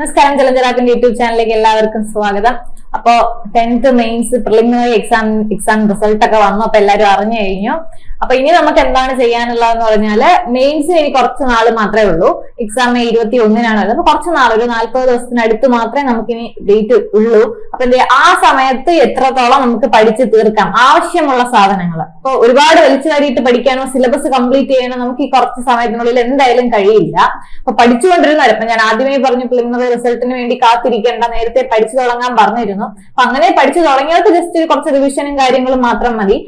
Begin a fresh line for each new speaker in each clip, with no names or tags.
നമസ്കാരം ജലഞ്ചരാക്കിന്റെ യൂട്യൂബ് ചാനലിലേക്ക് എല്ലാവർക്കും സ്വാഗതം. അപ്പോ tenth mains preliminary exam exam result ഒക്കെ വന്നു. അപ്പൊ എല്ലാവരും അറിഞ്ഞു കഴിഞ്ഞു. അപ്പൊ ഇനി നമുക്ക് എന്താണ് ചെയ്യാനുള്ളതെന്ന് പറഞ്ഞാൽ മെയിൻസിന് ഇനി കുറച്ച് നാൾ മാത്രമേ ഉള്ളൂ. എക്സാം ഇരുപത്തി ഒന്നിനാണ് വരുന്നത് അപ്പൊ കുറച്ച് നാൾ ഒരു നാല്പത് ദിവസത്തിനടുത്ത് മാത്രമേ നമുക്ക് ഇനി ഡേറ്റ് ഉള്ളൂ. അപ്പൊ എന്ത് ആ സമയത്ത് എത്രത്തോളം നമുക്ക് പഠിച്ചു തീർക്കാം? ആവശ്യമുള്ള സാധനങ്ങൾ അപ്പൊ ഒരുപാട് വലിച്ചു വാരിയിട്ട് പഠിക്കാനോ സിലബസ് കംപ്ലീറ്റ് ചെയ്യാനോ നമുക്ക് ഈ കുറച്ച് സമയത്തിനുള്ളിൽ എന്തായാലും കഴിയില്ല. അപ്പൊ പഠിച്ചുകൊണ്ടിരുന്നവർ ഇപ്പൊ ഞാൻ ആദ്യമേ പറഞ്ഞു പ്രിലിമിനറി റിസൾട്ടിന് വേണ്ടി കാത്തിരിക്കേണ്ട നേരത്തെ പഠിച്ചു തുടങ്ങാൻ പറഞ്ഞിരുന്നു. അപ്പൊ അങ്ങനെ പഠിച്ചു തുടങ്ങിയവർക്ക് ജസ്റ്റ് കുറച്ച് റിവിഷനും കാര്യങ്ങളും മാത്രം മതി.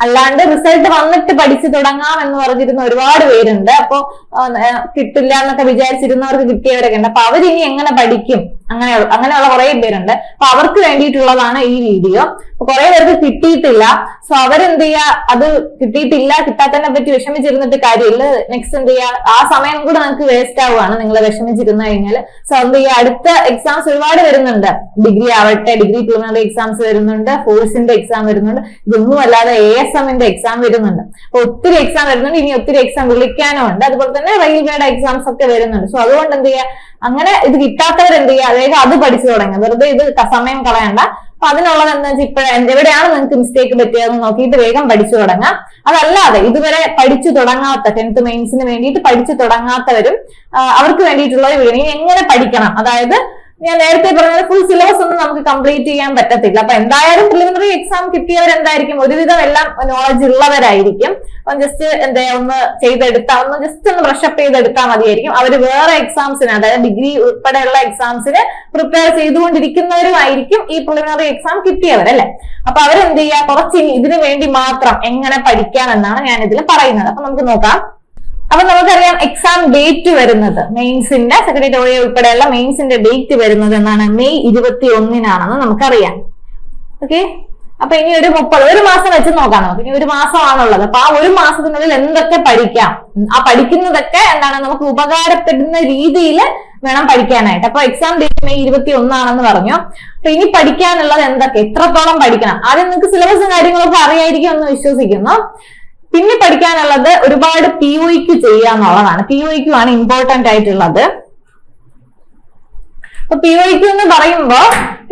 അല്ലാണ്ട് റിസൾട്ട് വന്നിട്ട് പഠിച്ചു തുടങ്ങാം എന്ന് പറഞ്ഞിരുന്ന ഒരുപാട് പേരുണ്ട്. അപ്പൊ കിട്ടില്ല എന്നൊക്കെ വിചാരിച്ചിരുന്നവർക്ക് കിട്ടിയവരൊക്കെ ഉണ്ട്. അപ്പൊ അവരിനി എങ്ങനെ പഠിക്കും? അങ്ങനെ അങ്ങനെയുള്ള കുറെ പേരുണ്ട്. അപ്പൊ അവർക്ക് വേണ്ടിയിട്ടുള്ളതാണ് ഈ വീഡിയോ. അപ്പൊ കുറെ പേർക്ക് കിട്ടിയിട്ടില്ല. സോ അവരെന്ത് ചെയ്യാ? അത് കിട്ടിയിട്ടില്ല കിട്ടാത്തതിനെ പറ്റി വിഷമിച്ചിരുന്നിട്ട് കാര്യമില്ല. നെക്സ്റ്റ് എന്ത് ചെയ്യാ? ആ സമയം കൂടെ നിങ്ങൾക്ക് വേസ്റ്റ് ആവുകയാണ്. നിങ്ങൾ വിഷമിച്ചിരുന്നു കഴിഞ്ഞാൽ. സോ എന്ത് ചെയ്യാ? അടുത്ത എക്സാംസ് ഒരുപാട് വരുന്നുണ്ട്. ഡിഗ്രി ആവട്ടെ ഡിഗ്രി പ്രിലിമിനറി എക്സാംസ് വരുന്നുണ്ട്. ഫോഴ്സിന്റെ എക്സാം വരുന്നുണ്ട്. ഇതൊന്നും അല്ലാതെ എ എസ് എമ്മിന്റെ എക്സാം വരുന്നുണ്ട്. അപ്പൊ ഒത്തിരി എക്സാം വരുന്നുണ്ട്. ഇനി ഒത്തിരി എക്സാം വിളിക്കാനും ഉണ്ട് അതുപോലെ തന്നെ റെയിൽവേയുടെ എക്സാംസ് ഒക്കെ വരുന്നുണ്ട്. സോ അതുകൊണ്ട് എന്ത് ചെയ്യാ? അങ്ങനെ ഇത് കിട്ടാത്തവർ എന്ത് ചെയ്യുക? അതായത് അത് പഠിച്ചു തുടങ്ങുക. വെറുതെ ഇത് സമയം കളയണ്ട. അപ്പൊ അതിനുള്ളത് എന്താ വെച്ചാൽ ഇപ്പൊ എവിടെയാണ് നിങ്ങൾക്ക് മിസ്റ്റേക്ക് പറ്റിയതെന്ന് നോക്കിയിട്ട് വേഗം പഠിച്ചു തുടങ്ങാം അതല്ലാതെ ഇതുവരെ പഠിച്ചു തുടങ്ങാത്ത ടെൻത്ത് മെയിൻസിന് വേണ്ടിയിട്ട് പഠിച്ചു തുടങ്ങാത്തവരും അവർക്ക് വേണ്ടിയിട്ടുള്ള വീഡിയോ എങ്ങനെ പഠിക്കണം? അതായത് ഞാൻ നേരത്തെ പറഞ്ഞത് ഫുൾ സിലബസ് ഒന്നും നമുക്ക് കംപ്ലീറ്റ് ചെയ്യാൻ പറ്റത്തില്ല. അപ്പൊ എന്തായാലും പ്രിലിമിനറി എക്സാം കിട്ടിയവരെന്തായിരിക്കും? ഒരുവിധം എല്ലാം നോളജ് ഉള്ളവരായിരിക്കും. അപ്പം ജസ്റ്റ് എന്താ ഒന്ന് ചെയ്തെടുത്താൽ ഒന്ന് ജസ്റ്റ് ഒന്ന് ബ്രഷപ്പ് ചെയ്തെടുത്താൽ മതിയായിരിക്കും. അവർ വേറെ എക്സാംസിന് അതായത് ഡിഗ്രി ഉൾപ്പെടെയുള്ള എക്സാംസിന് പ്രിപ്പയർ ചെയ്തുകൊണ്ടിരിക്കുന്നവരുമായിരിക്കും ഈ പ്രിലിമിനറി എക്സാം കിട്ടിയവരല്ലേ? അപ്പൊ അവരെന്ത് ചെയ്യുക കുറച്ച് ഇതിനു വേണ്ടി മാത്രം എങ്ങനെ പഠിക്കാം എന്നാണ് ഞാൻ ഇതിൽ പറയുന്നത്. അപ്പൊ നമുക്ക് നോക്കാം. അപ്പൊ നമുക്കറിയാം എക്സാം ഡേറ്റ് വരുന്നത്. മെയിൻസിന്റെ സെക്രട്ടറി ഒ ഉൾപ്പെടെയുള്ള മെയിൻസിന്റെ ഡേറ്റ് വരുന്നത് എന്നാണ്. മെയ് ഇരുപത്തി ഒന്നിനാണെന്ന് നമുക്കറിയാം. ഓക്കെ അപ്പൊ ഇനി ഒരു മുപ്പത് ഒരു മാസം വെച്ച് നോക്കാം നമുക്ക്. ഇനി ഒരു മാസമാണുള്ളത്. അപ്പൊ ആ ഒരു മാസത്തിനുള്ളിൽ എന്തൊക്കെ പഠിക്കാം? ആ പഠിക്കുന്നതൊക്കെ എന്താണ്? നമുക്ക് ഉപകാരപ്പെടുന്ന രീതിയിൽ വേണം പഠിക്കാനായിട്ട്. അപ്പൊ എക്സാം ഡേറ്റ് മെയ് ഇരുപത്തി ഒന്നാണെന്ന് പറഞ്ഞു. അപ്പൊ ഇനി പഠിക്കാനുള്ളത് എന്തൊക്കെ? എത്രത്തോളം പഠിക്കണം? ആദ്യം നിങ്ങൾക്ക് സിലബസും കാര്യങ്ങളൊക്കെ അറിയായിരിക്കും എന്ന് വിശ്വസിക്കുന്നു. പിന്നെ പഠിക്കാനുള്ളത് ഒരുപാട് പി ഒയ്ക്ക് ചെയ്യുക എന്നുള്ളതാണ്. പി ഒയ്ക്കു ആണ് ഇമ്പോർട്ടന്റ് ആയിട്ടുള്ളത്. അപ്പൊ പി ഒയ്ക്ക് എന്ന് പറയുമ്പോ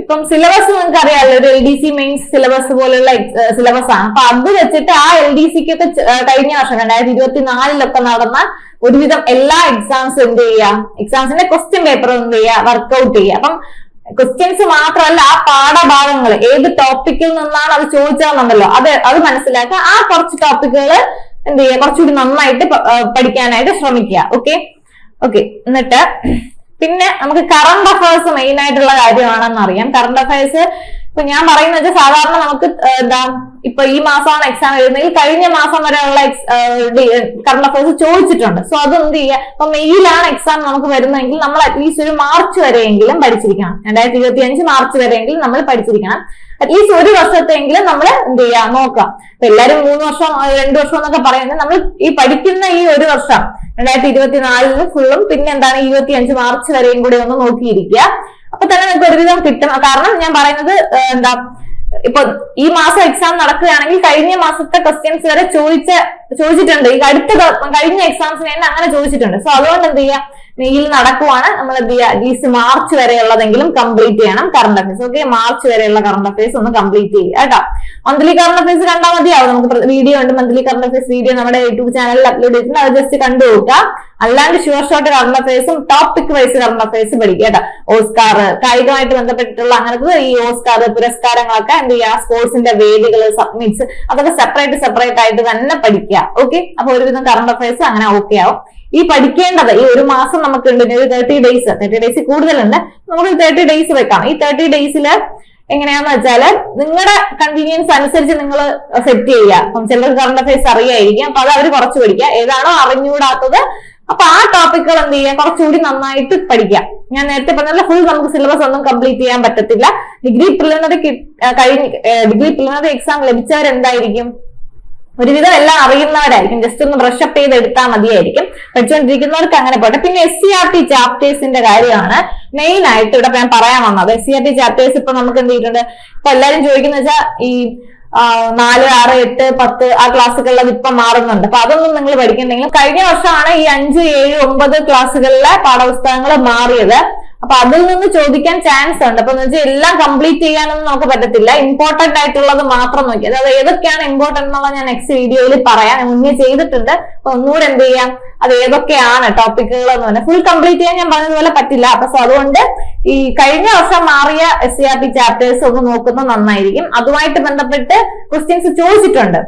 ഇപ്പം സിലബസ് നിങ്ങൾക്ക് അറിയാമല്ലോ ഒരു L D C mains syllabus പോലുള്ള സിലബസ് ആണ്. അപ്പൊ അത് വെച്ചിട്ട് ആ എൽ ഡി സിക്ക് ഒക്കെ കഴിഞ്ഞ വർഷം രണ്ടായിരത്തി ഇരുപത്തി നാലിലൊക്കെ നടന്ന ഒരുവിധം എല്ലാ എക്സാംസ് എന്ത് ചെയ്യുക? എക്സാംസിന്റെ ക്വസ്റ്റ്യൻ പേപ്പർ എന്ത് ചെയ്യുക വർക്ക്ഔട്ട് ചെയ്യുക. അപ്പം ക്വസ്റ്റ്യൻസ് മാത്രമല്ല ആ പാഠഭാഗങ്ങൾ ഏത് ടോപ്പിക്കിൽ നിന്നാണ് അത് ചോദിച്ചാന്നുണ്ടല്ലോ അത് അത് മനസ്സിലാക്കുക ആ കുറച്ച് ടോപ്പിക്കുകൾ എന്ത് ചെയ്യുക? കുറച്ചുകൂടി നന്നായിട്ട് പഠിക്കാനായിട്ട് ശ്രമിക്കുക. ഓക്കെ ഓക്കെ എന്നിട്ട് പിന്നെ നമുക്ക് കറണ്ട് അഫയേഴ്സ് മെയിൻ ആയിട്ടുള്ള കാര്യമാണെന്ന് അറിയാം. കറണ്ട് അഫയേഴ്സ് ഇപ്പൊ ഞാൻ പറയുന്നത് വെച്ചാൽ സാധാരണ നമുക്ക് എന്താ ഇപ്പൊ ഈ മാസമാണ് എക്സാം എഴുതുന്നെങ്കിൽ കഴിഞ്ഞ മാസം വരെയുള്ള കറണ്ട് അഫയേഴ്സ് ചോദിച്ചിട്ടുണ്ട്. സോ അത് എന്ത് ചെയ്യുക? ഇപ്പൊ മെയ്യിലാണ് എക്സാം നമുക്ക് വരുന്നതെങ്കിൽ നമ്മൾ അറ്റ്ലീസ്റ്റ് ഒരു മാർച്ച് വരെയെങ്കിലും പഠിച്ചിരിക്കണം. രണ്ടായിരത്തി ഇരുപത്തി അഞ്ച് മാർച്ച് വരെയെങ്കിലും നമ്മൾ പഠിച്ചിരിക്കണം. അറ്റ്ലീസ്റ്റ് ഒരു വർഷത്തെങ്കിലും നമ്മൾ എന്ത് ചെയ്യുക? നോക്കാം ഇപ്പൊ എല്ലാരും മൂന്ന് വർഷം രണ്ടു രണ്ട് വർഷം എന്നൊക്കെ പറയുന്നത് നമ്മൾ ഈ പഠിക്കുന്ന ഈ ഒരു വർഷം രണ്ടായിരത്തി ഇരുപത്തിനാലിന് ഫുള്ളും പിന്നെ എന്താണ് ഇരുപത്തി അഞ്ച് മാർച്ച് വരെയും കൂടി ഒന്ന് നോക്കിയിരിക്കുക. അപ്പൊ തന്നെ നിങ്ങൾക്ക് ഒരുവിധം കിട്ടും. കാരണം ഞാൻ പറയുന്നത് എന്താ ഇപ്പൊ ഈ മാസം എക്സാം നടക്കുകയാണെങ്കിൽ കഴിഞ്ഞ മാസത്തെ ക്വസ്റ്റ്യൻസ് വരെ ചോദിച്ച ചോദിച്ചിട്ടുണ്ട്. ഈ അടുത്ത കഴിഞ്ഞ എക്സാംസിന് തന്നെ അങ്ങനെ ചോദിച്ചിട്ടുണ്ട്. സോ അതുകൊണ്ട് എന്ത് ചെയ്യുക മെയ്യിൽ നടക്കുവാണ്. നമ്മൾ എന്ത് ചെയ്യുക അറ്റ്ലീസ്റ്റ് മാർച്ച് വരെയുള്ളതെങ്കിലും കംപ്ലീറ്റ് ചെയ്യണം കറണ്ട് അഫയേഴ്സ് ഓക്കെ മാർച്ച് വരെയുള്ള കറണ്ട് അഫയേഴ്സ് ഒന്ന് കംപ്ലീറ്റ് ചെയ്യുക കേട്ടോ. മന്ത്ലി കറണ്ട് അഫയേഴ്സ് കണ്ടാൽ മതിയാവും. നമുക്ക് വീഡിയോ ഉണ്ട്. മന്ത്ലി കറണ്ട് അഫയേഴ്സ് വീഡിയോ നമ്മുടെ യൂട്യൂബ് ചാനലിൽ അപ്ലോഡ് ചെയ്തിട്ടുണ്ട്. അത് ജസ്റ്റ് കണ്ടു നോക്കുക. അല്ലാണ്ട് ഷുവർ ഷോട്ട് കറണ്ട് അഫയേഴ്സും ടോപ്പിക് വൈസ് കറണ്ട് അഫയേഴ്സ് പഠിക്കുക കേട്ടോ. ഓസ്കാർ കായികമായിട്ട് ബന്ധപ്പെട്ടിട്ടുള്ള അങ്ങനത്തെ ഈ ഓസ്കാർ പുരസ്കാരങ്ങളൊക്കെ എന്ത് ചെയ്യുക? സ്പോർട്സിന്റെ വേദികൾ സബ്മിറ്റ്സ് അതൊക്കെ സെപ്പറേറ്റ് സെപ്പറേറ്റ് ആയിട്ട് തന്നെ പഠിക്കുക. ഓക്കെ അപ്പൊ ഒരുവിധം കറണ്ട് അഫയേഴ്സ് അങ്ങനെ ഓക്കെ ആവും. ഈ പഠിക്കേണ്ടത് ഈ ഒരു മാസം നമുക്കുണ്ട്. ഒരു തേർട്ടി ഡേയ്സ് തേർട്ടി ഡേയ്സ് കൂടുതലുണ്ട്. നമുക്ക് തേർട്ടി ഡേയ്സ് വെക്കാം. ഈ തേർട്ടി ഡേയ്സിൽ എങ്ങനെയാന്ന് വെച്ചാൽ നിങ്ങളുടെ കൺവീനിയൻസ് അനുസരിച്ച് നിങ്ങൾ സെറ്റ് ചെയ്യുക. അപ്പം ചിലർക്ക് കറണ്ട് അഫയേഴ്സ് അറിയായിരിക്കും. അപ്പൊ അത് അവർ കുറച്ച് പഠിക്കുക. ഏതാണോ അറിഞ്ഞുകൂടാത്തത്. അപ്പൊ ആ ടോപ്പിക്കുകൾ എന്ത് ചെയ്യുക കുറച്ചുകൂടി നന്നായിട്ട് പഠിക്കുക. ഞാൻ നേരത്തെ പറഞ്ഞ ഫുൾ നമുക്ക് സിലബസ് ഒന്നും കംപ്ലീറ്റ് ചെയ്യാൻ പറ്റത്തില്ല. ഡിഗ്രി പ്രിലിമിനറി കഴിഞ്ഞ് ഡിഗ്രി പ്രിലിമിനറി എക്സാം ലഭിച്ചവരെന്തായിരിക്കും? ഒരുവിധം എല്ലാം അറിയുന്നവരായിരിക്കും. ജസ്റ്റ് ഒന്ന് ബ്രഷ് അപ്പ് ചെയ്ത് എടുത്താൽ മതിയായിരിക്കും. പഠിച്ചുകൊണ്ടിരിക്കുന്നവർക്ക് അങ്ങനെ പോട്ടെ. പിന്നെ എസ് സി ആർ ടി ചാപ്റ്റേഴ്സിന്റെ കാര്യമാണ് മെയിൻ ആയിട്ട് ഇവിടെ ഞാൻ പറയാൻ വന്നത്. S C R T chapters ഇപ്പൊ നമുക്ക് എന്ത് ചെയ്തിട്ടുണ്ട്? ഇപ്പൊ എല്ലാരും ചോദിക്കുന്ന വെച്ചാൽ ഈ നാല് ആറ് എട്ട് പത്ത് ആ ക്ലാസ്സുകളിൽ ഇപ്പം മാറുന്നുണ്ട്. അപ്പൊ അതൊന്നും നിങ്ങൾ പഠിക്കുന്നുണ്ടെങ്കിലും കഴിഞ്ഞ വർഷമാണ് ഈ അഞ്ച് ഏഴ് ഒമ്പത് ക്ലാസ്സുകളിലെ പാഠപുസ്തകങ്ങൾ മാറിയത്. അപ്പൊ അതിൽ നിന്ന് ചോദിക്കാൻ ചാൻസ് ഉണ്ട്. അപ്പൊ വെച്ചാൽ എല്ലാം കംപ്ലീറ്റ് ചെയ്യാനൊന്നും നമുക്ക് പറ്റത്തില്ല. ഇമ്പോർട്ടന്റ് ആയിട്ടുള്ളത് മാത്രം നോക്കി. അതായത് ഏതൊക്കെയാണ് ഇമ്പോർട്ടന്റ് എന്നുള്ളത് ഞാൻ നെക്സ്റ്റ് വീഡിയോയിൽ പറയാം. മുന്നേ ചെയ്തിട്ടുണ്ട്. അപ്പൊ ഒന്നുകൂടെ എന്ത് ചെയ്യാം? അത് ഏതൊക്കെയാണ് ടോപ്പിക്കുകൾ എന്ന് പറഞ്ഞാൽ ഫുൾ കംപ്ലീറ്റ് ചെയ്യാൻ ഞാൻ പറഞ്ഞതുപോലെ പറ്റില്ല. അപ്പൊ അതുകൊണ്ട് ഈ കഴിഞ്ഞ വർഷം മാറിയ S C R T chapters ഒന്ന് നോക്കുന്നത് നന്നായിരിക്കും. അതുമായിട്ട് ബന്ധപ്പെട്ട് ക്വസ്റ്റ്യൻസ് ചോദിച്ചിട്ടുണ്ട്.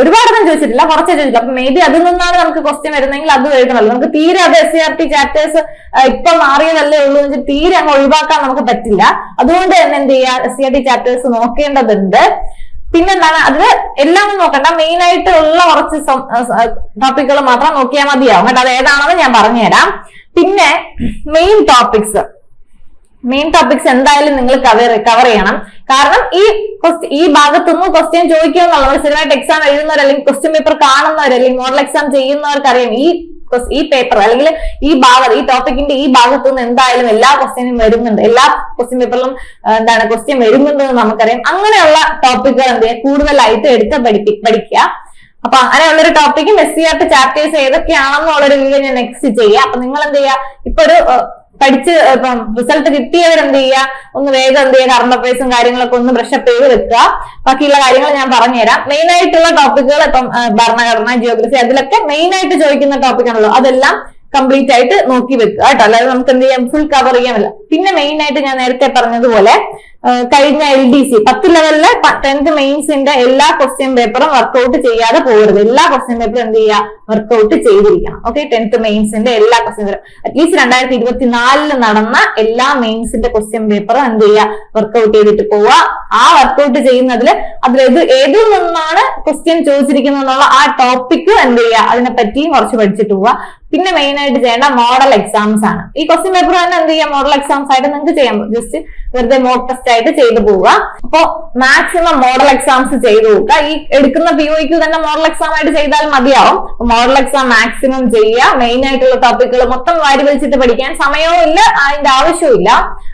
ഒരുപാടൊന്നും ചോദിച്ചിട്ടില്ല. കുറച്ചേ ചോദിച്ചില്ല അപ്പൊ മേ ബി അതിൽ നിന്നാണ് നമുക്ക് ക്വസ്റ്റ്യൻ വരുന്നെങ്കിൽ അത് എഴുതണമല്ലോ നമുക്ക് തീരെ അത് S C R T chapters ഇപ്പൊ മാറിയതല്ലേ ഉള്ളൂ എന്ന് വെച്ചാൽ തീരെ അങ്ങ് ഒഴിവാക്കാൻ നമുക്ക് പറ്റില്ല. അതുകൊണ്ട് തന്നെ എന്ത് ചെയ്യാ? S C R T chapters നോക്കേണ്ടതുണ്ട്. പിന്നെന്താണ്? അതിൽ എല്ലാം നോക്കണ്ട. മെയിൻ ആയിട്ട് ഉള്ള കുറച്ച് ടോപ്പിക്കുകൾ മാത്രം നോക്കിയാൽ മതിയാവും. കേട്ടോ? അത് ഏതാണെന്ന് ഞാൻ പറഞ്ഞുതരാം. പിന്നെ മെയിൻ ടോപ്പിക്സ് മെയിൻ ടോപ്പിക്സ് എന്തായാലും നിങ്ങൾ കവർ കവർ ചെയ്യണം. കാരണം ഈ ഈ ഭാഗത്തുനിന്ന് ക്വസ്റ്റ്യൻ ചോദിക്കുക എന്നുള്ളത് സ്ഥിരമായിട്ട് എക്സാം എഴുതുന്നവർ അല്ലെങ്കിൽ ക്വസ്റ്റ്യൻ പേപ്പർ കാണുന്നവർ അല്ലെങ്കിൽ മോഡൽ എക്സാം ചെയ്യുന്നവർക്കറിയാം. ഈ ഈ പേപ്പർ അല്ലെങ്കിൽ ഈ ഭാഗം ഈ ടോപ്പിക്കിന്റെ ഈ ഭാഗത്തു നിന്ന് എന്തായാലും എല്ലാ ക്വസ്റ്റ്യനും വരുന്നുണ്ട്. എല്ലാ ക്വസ്റ്റ്യൻ പേപ്പറിലും എന്താണ് ക്വസ്റ്റ്യൻ വരുന്നുണ്ട് എന്ന് നമുക്കറിയാം. അങ്ങനെയുള്ള ടോപ്പിക്കുകൾ എന്ത് ചെയ്യുക കൂടുതലായിട്ട് എടുത്ത് പഠിപ്പി പഠിക്കുക. അപ്പൊ അങ്ങനെയുള്ള ഒരു ടോപ്പിക്കും S C R T chapters ഏതൊക്കെയാണെന്നുള്ളൊരു video ഞാൻ നെക്സ്റ്റ് ചെയ്യാം. അപ്പൊ നിങ്ങൾ എന്ത് ചെയ്യുക? ഇപ്പൊ ഒരു പഠിച്ച് ഇപ്പം റിസൾട്ട് കിട്ടിയവർ എന്ത് ചെയ്യുക ഒന്ന് വേഗം എന്ത് ചെയ്യുക കറണ്ട് അഫയേഴ്സും കാര്യങ്ങളൊക്കെ ഒന്ന് ബ്രഷപ്പ് ചെയ്ത് വെക്കുക. ബാക്കിയുള്ള കാര്യങ്ങൾ ഞാൻ പറഞ്ഞുതരാം. മെയിൻ ആയിട്ടുള്ള ടോപ്പിക്കുകൾ ഇപ്പം ഭരണഘടന ജിയോഗ്രഫി അതിലൊക്കെ മെയിൻ ആയിട്ട് ചോദിക്കുന്ന ടോപ്പിക് ആണല്ലോ. അതെല്ലാം കംപ്ലീറ്റ് ആയിട്ട് നോക്കി വെക്കുക കേട്ടോ. അല്ലാതെ നമുക്ക് എന്ത് ചെയ്യാം? ഫുൾ കവർ ചെയ്യാമല്ല പിന്നെ മെയിൻ ആയിട്ട് ഞാൻ നേരത്തെ പറഞ്ഞതുപോലെ കഴിഞ്ഞ എൽ ഡി സി പത്ത് ലെവലിലെ ടെൻത്ത് മെയിൻസിന്റെ എല്ലാ ക്വസ്റ്റ്യൻ പേപ്പറും വർക്ക്ഔട്ട് ചെയ്യാതെ പോകരുത്. എല്ലാ ക്വസ്റ്റ്യൻ പേപ്പറും എന്ത് ചെയ്യുക? വർക്ക്ഔട്ട് ചെയ്തിരിക്കണം. ഓക്കെ ടെൻത്ത് മെയിൻസിന്റെ എല്ലാ ക്വസ്റ്റ്യൻ പേപ്പറും അറ്റ്ലീസ്റ്റ് രണ്ടായിരത്തി ഇരുപത്തിനാലിൽ നടന്ന എല്ലാ മെയിൻസിന്റെ ക്വസ്റ്റ്യൻ പേപ്പറും എന്ത് ചെയ്യുക? വർക്ക്ഔട്ട് ചെയ്തിട്ട് പോവുക. ആ വർക്ക്ഔട്ട് ചെയ്യുന്നതിൽ അതിൽ ഏത് ഏതിൽ നിന്നാണ് ക്വസ്റ്റ്യൻ ചോദിച്ചിരിക്കുന്നത് എന്നുള്ള ആ ടോപ്പിക്ക് എന്ത് ചെയ്യുക അതിനെ പറ്റിയും കുറച്ച് പഠിച്ചിട്ട് പോവുക. പിന്നെ മെയിൻ ആയിട്ട് ചെയ്യേണ്ട മോഡൽ എക്സാംസ് ആണ്. ഈ ക്വസ്റ്റ്യൻ പേപ്പർ തന്നെ എന്ത് ചെയ്യാം മോഡൽ എക്സാംസ് ആയിട്ട് നിങ്ങൾക്ക് ചെയ്യാം. ജസ്റ്റ് വെറുതെ മോക്ക് ടെസ്റ്റ് ആയിട്ട് ചെയ്തു പോവുക. അപ്പോ മാക്സിമം മോഡൽ എക്സാംസ് ചെയ്തു നോക്കുക ഈ എടുക്കുന്ന പി ഒക്ക് തന്നെ മോഡൽ എക്സാം ആയിട്ട് ചെയ്താൽ മതിയാവും. മോഡൽ എക്സാം മാക്സിമം ചെയ്യുക. മെയിൻ ആയിട്ടുള്ള ടോപ്പിക്കുകൾ മൊത്തം വാരി വലിച്ചിട്ട് പഠിക്കാൻ സമയവും ഇല്ല അതിന്റെ ആവശ്യവും ഇല്ല.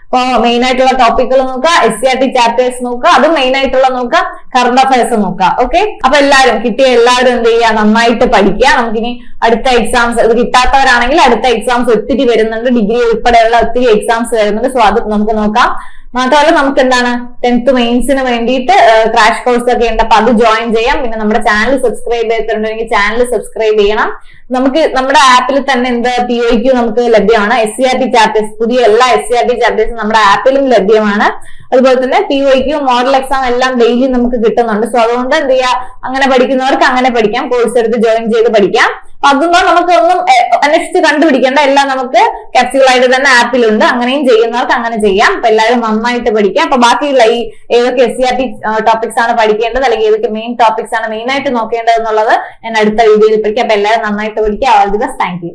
അപ്പൊ മെയിൻ ആയിട്ടുള്ള ടോപ്പിക്കുകൾ നോക്കുക S C R T chapters നോക്കുക അത് മെയിൻ ആയിട്ടുള്ള നോക്കുക കറണ്ട് അഫയേഴ്സ് നോക്കുക. ഓക്കെ അപ്പൊ എല്ലാവരും കിട്ടിയ എല്ലാവരും എന്ത് ചെയ്യുക? നന്നായിട്ട് പഠിക്കുക. നമുക്കിനി അടുത്ത എക്സാംസ് ഇത് കിട്ടാത്തവരാണെങ്കിൽ അടുത്ത എക്സാംസ് ഒത്തിരി വരുന്നുണ്ട്. ഡിഗ്രി ഉൾപ്പെടെയുള്ള ഒത്തിരി എക്സാംസ് വരുന്നുണ്ട്. സോ അത് നമുക്ക് നോക്കാം. മാത്രമല്ല നമുക്ക് എന്താണ് ടെൻത്ത് മെയിൻസിന് വേണ്ടിയിട്ട് ക്രാഷ് കോഴ്സ് ഒക്കെ ഉണ്ട്. അപ്പൊ അത് ജോയിൻ ചെയ്യാം. പിന്നെ നമ്മുടെ ചാനൽ സബ്സ്ക്രൈബ് ചെയ്തിട്ടുണ്ടെങ്കിൽ ചാനൽ സബ്സ്ക്രൈബ് ചെയ്യണം. നമുക്ക് നമ്മുടെ ആപ്പിൽ തന്നെ എന്ത് പി ഒ ക്യൂ നമുക്ക് ലഭ്യമാണ്. S C R T chapters പുതിയ എല്ലാ എസ് സി ആർ ടി ചാപ്റ്റേഴ്സും നമ്മുടെ ആപ്പിലും ലഭ്യമാണ്. അതുപോലെ തന്നെ P O Q model exam എല്ലാം ഡെയിലി നമുക്ക് കിട്ടുന്നുണ്ട്. സോ അതുകൊണ്ട് എന്ത് ചെയ്യുക അങ്ങനെ പഠിക്കുന്നവർക്ക് അങ്ങനെ പഠിക്കാം. കോഴ്സ് എടുത്ത് ജോയിൻ ചെയ്ത് പഠിക്കാം. അതൊന്നും നമുക്ക് ഒന്നും എ- അന്വേഷിച്ച് കണ്ടുപിടിക്കേണ്ട. എല്ലാം നമുക്ക് ക്യാപ്സ്യൂളായിട്ട് തന്നെ ആപ്പിലുണ്ട് അങ്ങനെയും ചെയ്യുന്നവർക്ക് അങ്ങനെ ചെയ്യാം. അപ്പൊ എല്ലാവരും നന്നായിട്ട് പഠിക്കാം. അപ്പൊ ബാക്കിയുള്ള ഈ ഏതൊക്കെ S C R T topics ആണ് പഠിക്കേണ്ടത് അല്ലെങ്കിൽ ഏതൊക്കെ മെയിൻ ടോപ്പിക്സ് ആണ് മെയിൻ ആയിട്ട് നോക്കേണ്ടത് എന്നുള്ളത് ഞാൻ അടുത്ത വീഡിയോയിൽ പഠിക്കാം. അപ്പൊ എല്ലാവരും നന്നായിട്ട് പഠിക്കുക. All the best thank you